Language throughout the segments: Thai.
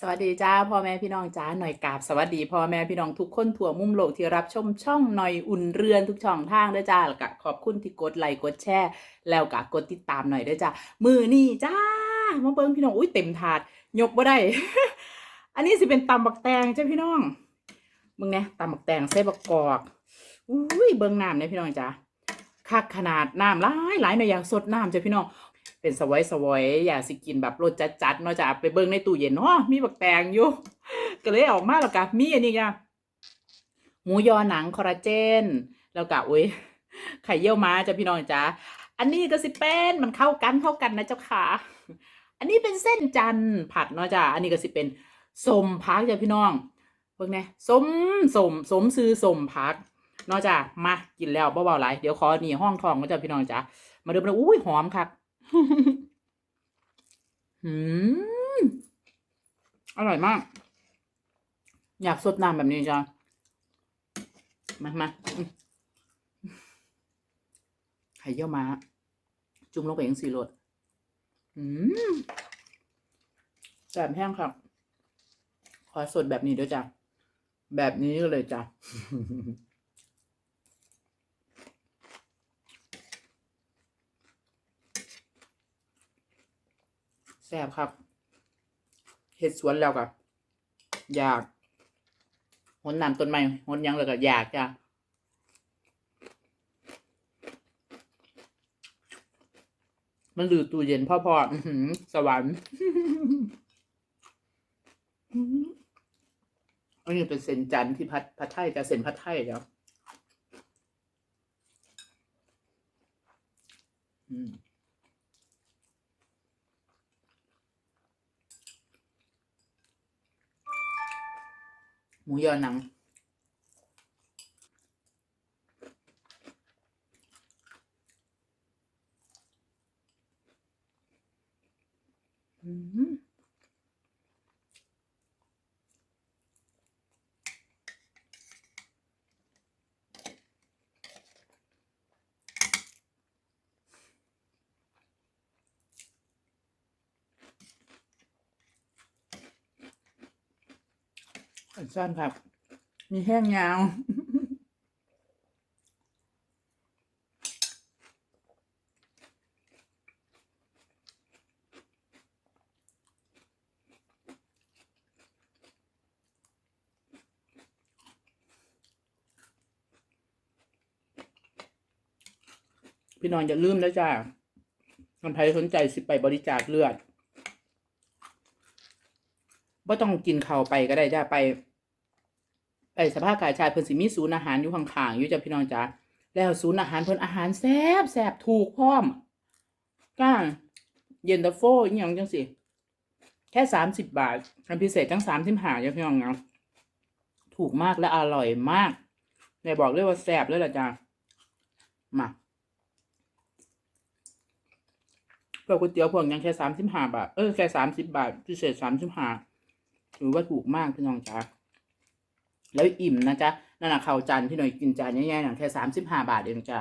สวัสดีจ้าพ่อแม่พี่น้องจ้าหน่อยกราบสวัสดีพ่อแม่พี่น้องทุกคนทั่วมุมโลกที่รับชมช่องหน่อยอุ่นเรือนทุกช่องทางด้วยจ้าแล้วก็ขอบคุณที่กดไลค์กดแชร์แล้วก็กดติดตามหน่อยด้วยจ้ามือนี่จ้ามาเบิ้งพี่น้องอุ้ยเต็มถาดยกบ่ได้ อันนี้สิเป็นตำบักแตงจ้าพี่น้องมึงเนี่ยตำบักแตงใส่บักกอกอุ้ยเบิ้งน้ำเนี่ยพี่น้องจ้าคักขนาดน้ำหลายหลายหน่อยอยากสดน้ำจ้าพี่น้อง เป็นสวอยสวอยอยากสิกินแบบรสจัดๆเนาะจ้ะไปเบิ่งในตู้เย็นเนาะมีบักแตงอยู่ ก็เลยออกมาแล้วก็มีอันนี้จ้ะหมูยอหนังคอลลาเจน แล้วก็อุ้ยไข่เยี่ยวม้าจ้ะพี่น้องจ้ะอันนี้ก็สิเป็นมันเข้ากันเข้ากันนะเจ้าค่ะ อันนี้เป็นเส้นจันทร์ผัดเนาะจ้ะอันนี้ก็สิเป็นสมพักจ้ะพี่น้องเบิ่งแหน่สมสมสมซื้อสมพักเนาะจ้ะมากินแล้วเบาๆหลายเดี๋ยวขอหนีห้องทองก็จ้ะพี่น้องจ้ะมาเดิมเลยอุ้ยหอมคัก อืมอร่อยมาก อยากสดน้ำแบบนี้จ้ะมามาไข่เยี่ยวม้าจุ่มลงไปยังสีรสอืมแสบแห้งครับ ขอสดแบบนี้ด้วยจ้ะ แบบนี้เลยจ้ะ แซ่บครับเห็ดสวนแล้วก็อยากหนน้ำต้นไม้หนยังแล้วก็อยากจ้ะมันดือตู้เย็นพ่อพ่ออสวรรค์อันนี้เป็นเส้นจันที่พัดพัดไทยจะเส้นพัดไทยแล้วอืม หมูยอหนัง อืม สั้นครับ มีแห้งยาวพี่น้องอย่าลืมนะจ้าคนไทยสนใจสิไปบริจาคเลือดว่าต้องกินเข้าไปก็ได้จ้าไป ไปสภาพกายชายเพิ่นสิมีศูนย์อาหารอยู่ข้างๆอยู่จ้ะพี่น้องจ้าแล้วศูนย์อาหารเพิ่นอาหารแซ่บแซ่บถูกพร้อมก้าเย็นตาโฟอีหยังจังสิแค่สามสิบบาทคันพิเศษตั้งสามสิบห้าจ้ะพี่น้องเนาะถูกมากและอร่อยมากเลยบอกเลยว่าแซ่บเลยล่ะจ้ามาพวกก๋วยเตี๋ยวพวกยังแค่สามสิบห้าบาท เออแค่สามสิบบาทพิเศษสามสิบห้าถือว่าถูกมากพี่น้องจ้า แล้วอิ่มนะจ๊ะนั่นน่ะข้าวจานที่หน่อยกินจานใหญ่ๆหนังแค่สามสิบห้าบาทเองจ้ะ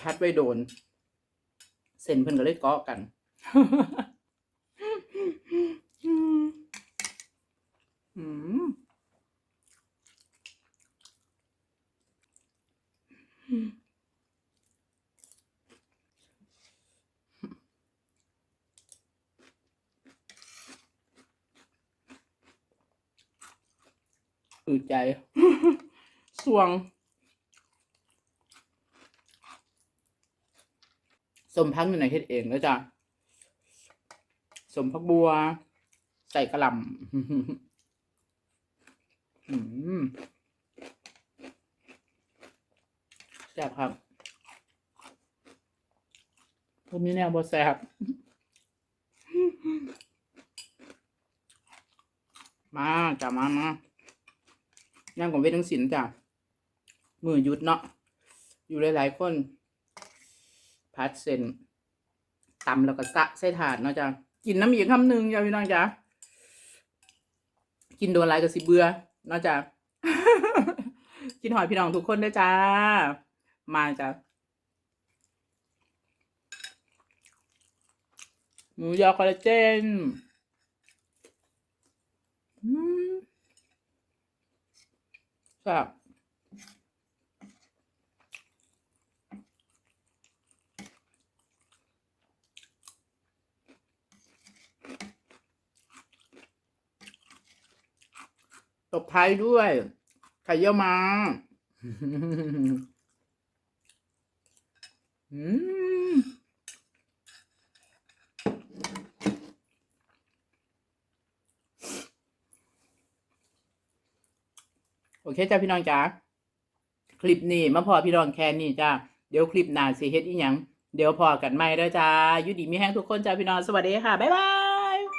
พัดไว้โดน เส้นเพิ่นก็เลยเกาะกัน อืมอืดใจ สวง สมพักอยู่ในเฮ็ดเองแล้วจ้ะ สมพักบัว ใส่กระหลำ อืมแซ่บครับผมมีแนวบแซ่บมาจ้ะมามาย่างของเวททั้งสินจ้ะมือหยุดเนาะ อยู่หลายๆคนพัดเส้นตำแล้วก็สะใส่ถาดเนาะจ้ะกินน้ำอีกคำหนึ่งจ้ะพี่น้องจ้ะกินโดนอะไรก็สิเบื่อ นาะจ้ะกินหอยพี่น้องทุกคนด้วยจ้า มาจ้ะหมูยอคอลลาเจนอืมครับ ตบท้ายด้วย ไข่เยี่ยวมาอืมโอเคจ้าพี่น้องจ้าคลิปนี้มาพอพี่น้องแค่นี้จ้าเดี๋ยวคลิปหน้าสิเฮ็ดอีหยัง เดี๋ยวพอกันใหม่เด้อจ้ายู่ดีมีแห้งทุกคนจ้าพี่น้องสวัสดีค่ะ บ๊ายบาย